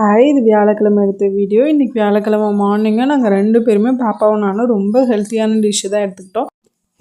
Hi இது வியாழக்கிழமை எடுத்த வீடியோ இன்றைக்கி வியாழக்கிழமை மார்னிங்காக நாங்கள் ரெண்டு பேருமே பாப்பாவும் நானும் ரொம்ப ஹெல்த்தியான டிஷ்ஷு தான் எடுத்துக்கிட்டோம்.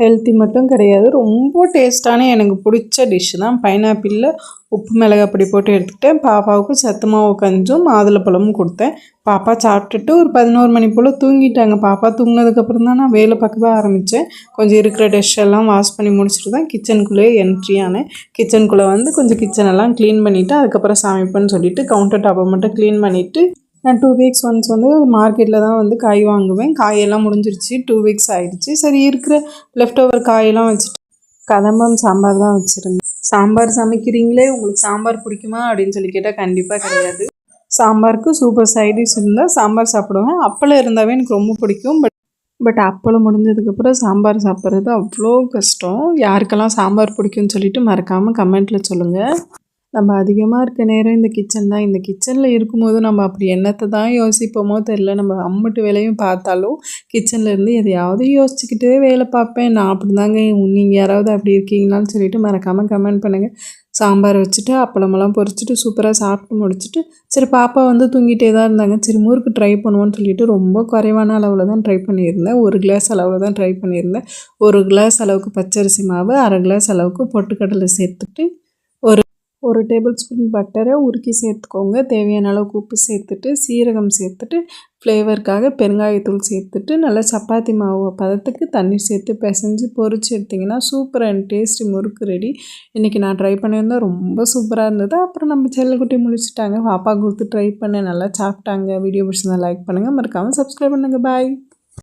ஹெல்த்தி மட்டும் கிடையாது. ரொம்ப டேஸ்ட்டான எனக்கு பிடிச்ச டிஷ்ஷு தான். பைனாப்பிளில் உப்பு மிளகாய் பொடி போட்டு எடுத்துக்கிட்டேன். பாப்பாவுக்கு சத்து மாவு கஞ்சும் மாதுளப்பழமும் கொடுத்தேன். பாப்பா சாப்பிட்டுட்டு ஒரு பதினோரு மணி போல் தூங்கிட்டாங்க. பாப்பா தூங்கினதுக்கப்புறம் தான் நான் வேலை பார்க்கவே ஆரம்பித்தேன் கொஞ்சம் இருக்கிற டிஷ் எல்லாம் வாஷ் பண்ணி முடிச்சுட்டு தான் கிச்சனுக்குள்ளேயே என்ட்ரி ஆனேன். கிச்சனுக்குள்ளே வந்து கொஞ்சம் கிச்சனெல்லாம் க்ளீன் பண்ணிவிட்டு அதுக்கப்புறம் சமைப்பேன்னு சொல்லிவிட்டு கவுண்டர் டாப்பை மட்டும் க்ளீன் பண்ணிவிட்டு நான் டூ வீக்ஸ் ஒன்ஸ் வந்து மார்க்கெட்டில் தான் வந்து காய் வாங்குவேன். காயெல்லாம் முடிஞ்சிருச்சு. டூ வீக்ஸ் ஆகிடுச்சு சரி இருக்கிற லெஃப்ட் ஓவர் காயெல்லாம் வச்சுட்டு கதம்பம் சாம்பார் தான் வச்சுருந்தேன். சாம்பார் சமைக்கிறீங்களே? உங்களுக்கு சாம்பார் பிடிக்குமா? அப்படின்னு சொல்லி கேட்டால் கண்டிப்பாக கிடையாது. சாம்பாருக்கு சூப்பர் சைடிஷ் இருந்தால் சாம்பார் சாப்பிடுவேன். அப்பளம் இருந்தாவே எனக்கு ரொம்ப பிடிக்கும். பட் பட் அப்பளம் முடிஞ்சதுக்கப்புறம் சாம்பார் சாப்பிட்றது அவ்வளோ கஷ்டம். யாருக்கெல்லாம் சாம்பார் பிடிக்கும்னு சொல்லிட்டு மறக்காமல் கமெண்ட்டில் சொல்லுங்கள் நம்ம அதிகமாக இருக்க நேரம் இந்த கிச்சன் தான். இந்த கிச்சனில் இருக்கும்போது நம்ம அப்படி என்னத்தை தான் யோசிப்போமோ தெரில நம்ம அம்மட்டு வேலையும் பார்த்தாலும் கிச்சனில் இருந்து எதையாவது யோசிச்சுக்கிட்டே வேலை பார்ப்பேன். நான் அப்படி தாங்க நீங்கள் யாராவது அப்படி இருக்கீங்களான்னு சொல்லிட்டு மறக்காமல் கமெண்ட் பண்ணுங்கள் சாம்பார் வச்சுட்டு அப்பளமெல்லாம் பொரிச்சிட்டு சூப்பராக சாப்பிட்டு முடிச்சுட்டு சரி பாப்பா வந்து தூங்கிட்டே தான் இருந்தாங்க. சரி முறுக்கு ட்ரை பண்ணுவோன்னு சொல்லிட்டு ரொம்ப குறைவான அளவில் தான் ட்ரை பண்ணியிருந்தேன். ஒரு கிளாஸ் அளவில் தான் ட்ரை பண்ணியிருந்தேன். ஒரு கிளாஸ் அளவுக்கு பச்சரிசி மாவு அரை கிளாஸ் அளவுக்கு பொட்டுக்கடலை சேர்த்துட்டு ஒரு ஒரு டேபிள் ஸ்பூன் பட்டரை உருக்கி சேர்த்துக்கோங்க. தேவையான அளவுக்கு உப்பு சேர்த்துட்டு சீரகம் சேர்த்துட்டு ஃப்ளேவருக்காக பெருங்காயத்தூள் சேர்த்துட்டு நல்லா சப்பாத்தி மாவு பதத்துக்கு தண்ணி சேர்த்து பிசைஞ்சு பொறிச்சு எடுத்திங்கன்னா super and tasty murukku ready இன்றைக்கி நான் ட்ரை பண்ணியிருந்தேன் ரொம்ப சூப்பராக இருந்தது. அப்புறம் நம்ம செல்லக்குட்டி முடிச்சுட்டாங்க பாப்பா கொடுத்து ட்ரை பண்ண நல்லா சாப்பிட்டாங்க. வீடியோ பிடிச்சிருந்தா லைக் பண்ணுங்கள் மறக்காமல் சப்ஸ்கிரைப் பண்ணுங்கள் பாய்